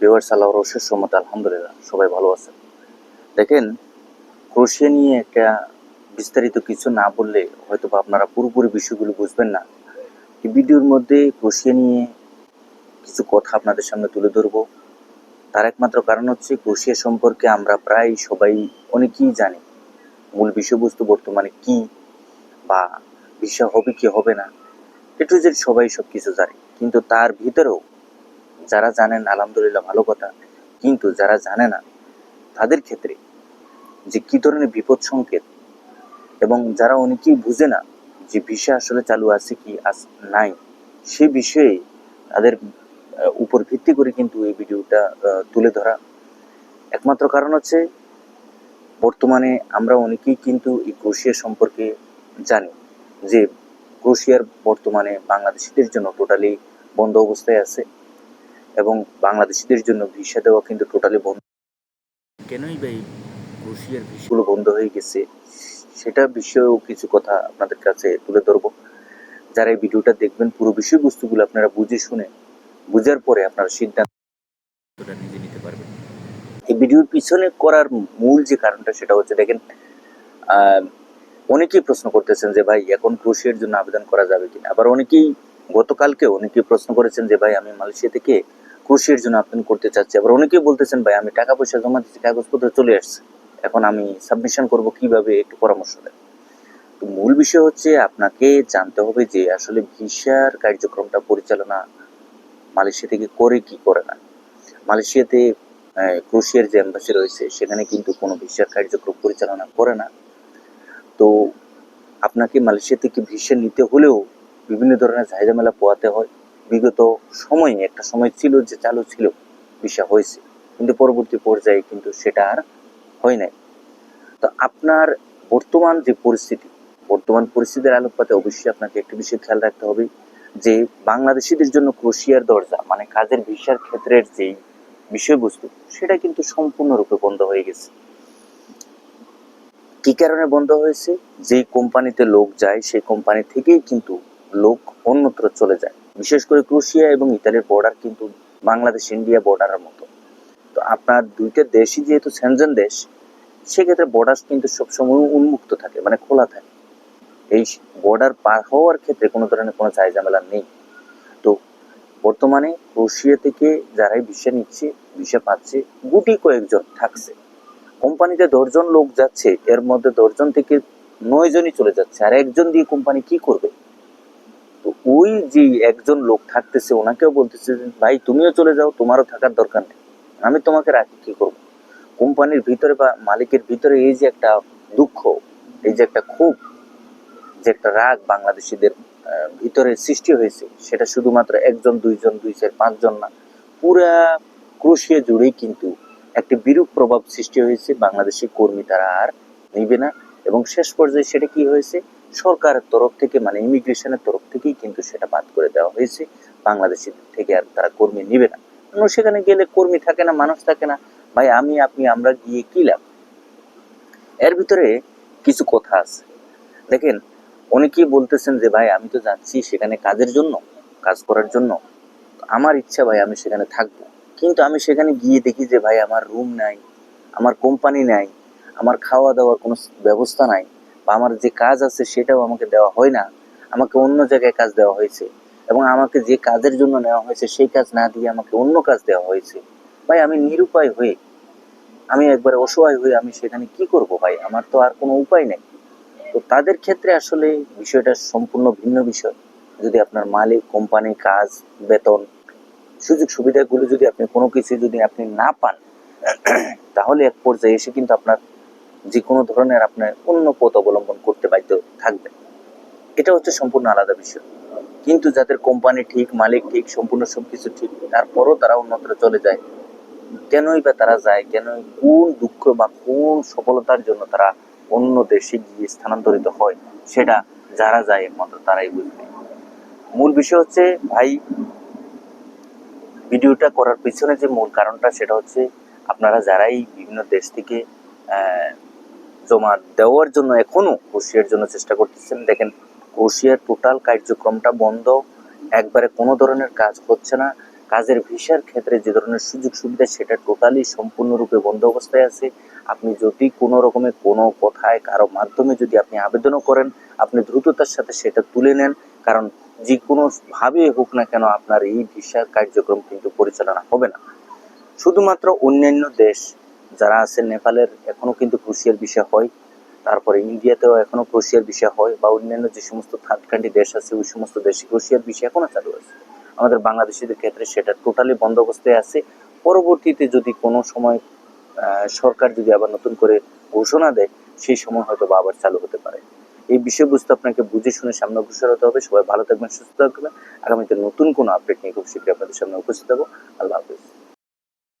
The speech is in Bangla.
ভিউয়ার্স আল্লাহর অশেষ সম্মত আলহামদুলিল্লাহ, সবাই ভালো আছেন দেখেন, ক্রোশিয়া নিয়ে একটা বিস্তারিত কিছু না বললে হয়তো বা আপনারা পুরোপুরি বিষয়গুলো বুঝবেন না। এই ভিডিওর মধ্যে ক্রোশিয়া নিয়ে কিছু কথা আপনাদের সামনে তুলে ধরবো। তার একমাত্র কারণ হচ্ছে ক্রোশিয়া সম্পর্কে আমরা প্রায় সবাই অনেকেই জানি। মূল বিষয়বস্তু বর্তমানে কি বা বিষয় হবে কি হবে না একটু যে সবাই সব কিছু জানে। কিন্তু তার ভিতরেও যারা জানেন, আলহামদুলিল্লাহ ভালো কথা। কিন্তু যারা জানে না, তাদের ক্ষেত্রে যে কি ধরনের বিপদ সংকেত এবং যারা অনেকেই বুঝে না যে ভিসা আসলে চালু আছে কি নাই, সে বিষয়ে তাদের উপর ভিত্তি করে কিন্তু এই ভিডিওটা তুলে ধরা। একমাত্র কারণ হচ্ছে, বর্তমানে আমরা অনেকেই কিন্তু এই ক্রোশিয়া সম্পর্কে জানি যে ক্রোশিয়ার বর্তমানে বাংলাদেশিদের জন্য টোটালি বন্ধ অবস্থায় আছে। এবং বাংলাদেশিদের জন্য ভিসা দেওয়া কিন্তু টোটালি বন্ধ। কেনই বা এই ক্রোশিয়ার ভিসাগুলো বন্ধ হয়ে গেছে। সেটা বিষয়েও কিছু কথা আপনাদের কাছে তুলে ধরবো। যারা এই ভিডিওটা দেখবেন পুরো বিষয়বস্তুগুলো আপনারা বুঝে শুনে বুঝার পরে আপনারা সিদ্ধান্তটা নিজে নিতে পারবেন। এই ভিডিওর পিছনে করার মূল যে কারণটা সেটা হচ্ছে দেখেন আহ, অনেকেই প্রশ্ন করতেছেন যে ভাই এখন ক্রোশিয়ার জন্য আবেদন করা যাবে কিনা? আবার অনেকেই গতকালকে অনেকেই প্রশ্ন করেছেন যে ভাই আমি মালয়েশিয়া থেকে ক্রোশিয়ার জন্য আবেদন করতে চাচ্ছি। আবার অনেকেই বলতেছেন, ভাই, আমি টাকা পয়সা জমা দিচ্ছি কাগজপত্র চলে আসছে। এখন আমি সাবমিশন করব কীভাবে? একটু পরামর্শ দেন। তো মূল বিষয় হচ্ছে আপনাকে জানতে হবে যে আসলে ভিসার কার্যক্রমটা পরিচালনা মালয়েশিয়া থেকে করে কি করে না। মালয়েশিয়াতে ক্রোশিয়ার যে এম্বাসি রয়েছে, সেখানে কিন্তু কোনো ভিসার কার্যক্রম পরিচালনা করে না। তো আপনাকে মালয়েশিয়া থেকে ভিসা নিতে হলেও বিভিন্ন ধরনের ঝামেলা পোয়াতে হয়। বিগত সময়ে একটা সময় ছিল যে চালু ছিল ভিসা হয়েছে। কিন্তু পরবর্তী পর্যায়ে কিন্তু সেটা আর হয় নাই। তো আপনার বর্তমান যে পরিস্থিতি, বর্তমান পরিস্থিতির আলোকপাতে অবশ্যই আপনাকে একটি বিষয় খেয়াল রাখতে হবে যে বাংলাদেশিদের জন্য ক্রোশিয়ার দরজা মানে কাজের ভিসার ক্ষেত্রের যেই বিষয়বস্তু, সেটা কিন্তু সম্পূর্ণরূপে বন্ধ হয়ে গেছে। কি কারণে বন্ধ হয়েছে? যে কোম্পানিতে লোক যায়, সেই কোম্পানি থেকেই কিন্তু লোক অন্যত্র চলে যায়। বিশেষ করে ক্রোশিয়া এবং ইতালির বর্ডার কিন্তু বাংলাদেশ, ইন্ডিয়া বর্ডারের মতো। তো আপনার দুইটা দেশই যেহেতু সেনজেন দেশ, সেক্ষেত্রে বর্ডার কিন্তু সবসময় উন্মুক্ত থাকে মানে খোলা থাকে। এই বর্ডার পার হওয়ার ক্ষেত্রে কোনো ধরনের কোনো চাই ঝামেলা নেই। তো বর্তমানে ক্রোশিয়া থেকে যারাই ভিসা নিচ্ছে, ভিসা পাচ্ছে, গুটি কয়েকজন থাকছে। কোম্পানিতে দশজন লোক যাচ্ছে, এর মধ্যে দশজন থেকে নয় জনই চলে যাচ্ছে। আর একজন দিয়ে কোম্পানি কি করবে? ওই যে একজন লোক থাকতেছে, ওনাকেও বলতেছে ভাই, তুমিও চলে যাও, তোমারও থাকার দরকার নেই। আমি তোমাকে রাখি, কি করব? কোম্পানির ভিতরে বা মালিকের ভিতরে এই যে একটা দুঃখ, এই যে একটা ক্ষোভ, যে একটা রাগ বাংলাদেশিদের ভিতরে সৃষ্টি হয়েছে, সেটা শুধুমাত্র একজন, দুইজন, দুই চার, পাঁচজন না, পুরা ক্রোশিয়া জুড়েই কিন্তু একটি বিরূপ প্রভাব সৃষ্টি হয়েছে। বাংলাদেশি কর্মী তারা আর নিবে না। এবং শেষ পর্যায়ে সেটা কি হয়েছে? সরকারের তরফ থেকে মানে ইমিগ্রেশনের তরফ থেকেই কিন্তু সেটা বাদ করে দেওয়া হয়েছে। বাংলাদেশিদের থেকে আর তারা কর্মী নিবে না। সেখানে গেলে কর্মী থাকে না, মানুষ থাকে না। ভাই, আমি, আপনি, আমরা গিয়ে কি লাভ? এর ভিতরে কিছু কথা আছে। দেখেন, অনেকেই বলতেছেন যে, ভাই, আমি তো যাচ্ছি সেখানে কাজের জন্য, কাজ করার জন্য। আমার ইচ্ছা, ভাই, আমি সেখানে থাকব। কিন্তু আমি সেখানে গিয়ে দেখি যে, ভাই, আমার রুম নাই, আমার কোম্পানি নাই, আমার খাওয়া দাওয়ার কোনো ব্যবস্থা নাই। বা আমার যে কাজ আছে সেটাও আমাকে দেওয়া হয় না। আমাকে অন্য জায়গায় কাজ দেওয়া হয়েছে। এবং আমাকে যে কাজের জন্য নেওয়া হয়েছে সেই কাজ না দিয়ে আমাকে অন্য কাজ দেওয়া হয়েছে। ভাই, আমি নিরুপায় হয়ে, আমি একবার অসহায় হয়ে আমি সেখানে কি করব ভাই? আমার তো আর কোনো উপায় নেই। তো তাদের ক্ষেত্রে আসলে বিষয়টা সম্পূর্ণ ভিন্ন বিষয়। যদি আপনার মালিক, কোম্পানি, কাজ, বেতন, সুযোগ সুবিধাগুলো যদি আপনি কোনো কিছু যদি আপনি না পান, তাহলে এক পর্যায়ে এসে কিন্তু আপনার যে কোনো ধরনের আপনার অন্য পথ অবলম্বন করতে বাধ্য থাকবেন এটা হচ্ছে সম্পূর্ণ আলাদা বিষয়। কিন্তু যাদের কোম্পানি ঠিক, মালিক ঠিক, সম্পূর্ণ সবকিছু ঠিক, তারপরও তারা অন্যত্র চলে যায়, কেনই বা তারা যায় কেন কোন দুঃখ বা কোন সফলতার জন্য তারা অন্য দেশে গিয়ে স্থানান্তরিত হয়, সেটা যারা যায় একমাত্র তারাই বুঝবে। মূল বিষয় হচ্ছে, ভাই, ভিডিওটা করার পিছনে যে মূল কারণটা, সেটা হচ্ছে আপনারা যারাই বিভিন্ন দেশ থেকে জমা দেওয়ার জন্য এখনও কুশিয়ার জন্য চেষ্টা করতেছেন। দেখেন কুশিয়ার টোটাল কার্যক্রমটা বন্ধ। একবারে কোনো ধরনের কাজ হচ্ছে না। কাজের ভিসার ক্ষেত্রে যে ধরনের সুযোগ সুবিধা, সেটা টোটালি সম্পূর্ণরূপে বন্ধ অবস্থায় আছে। আপনি যদি কোনো রকমের কোনো কথায় কারও মাধ্যমে যদি আপনি আবেদনও করেন, আপনি দ্রুততার সাথে সেটা তুলে নেন। কারণ যে কোনো ভাবে হোক না কেন আপনার এই ভিসার কার্যক্রম কিন্তু পরিচালনা হবে না। শুধুমাত্র অন্যান্য দেশ যারা আছে নেপালের, এখনও কিন্তু ক্রুশিয়াল বিষয় হয়। তারপরে ইন্ডিয়াতেও এখনও ক্রুশিয়াল বিষয় হয় বা অন্যান্য যে সমস্ত থার্ড কান্ট্রি দেশ আছে, ওই সমস্ত দেশে ক্রুশিয়াল বিষয় এখনও চালু আছে। আমাদের বাংলাদেশিদের ক্ষেত্রে সেটা টোটালি বন্ধ অবস্থায় আছে। পরবর্তীতে যদি কোনো সময় সরকার যদি আবার নতুন করে ঘোষণা দেয়, সেই সময় হয়তো বা আবার চালু হতে পারে। এই বিষয়বস্তু আপনাকে বুঝে শুনে সামনে অগ্রসর হতে হবে। সবাই ভালো থাকবেন, সুস্থ থাকবেন। আগামীতে নতুন কোনো আপডেট নিয়ে খুব শীঘ্রই আপনাদের সামনে উপস্থিত হব। আল্লাহ হাফিজ।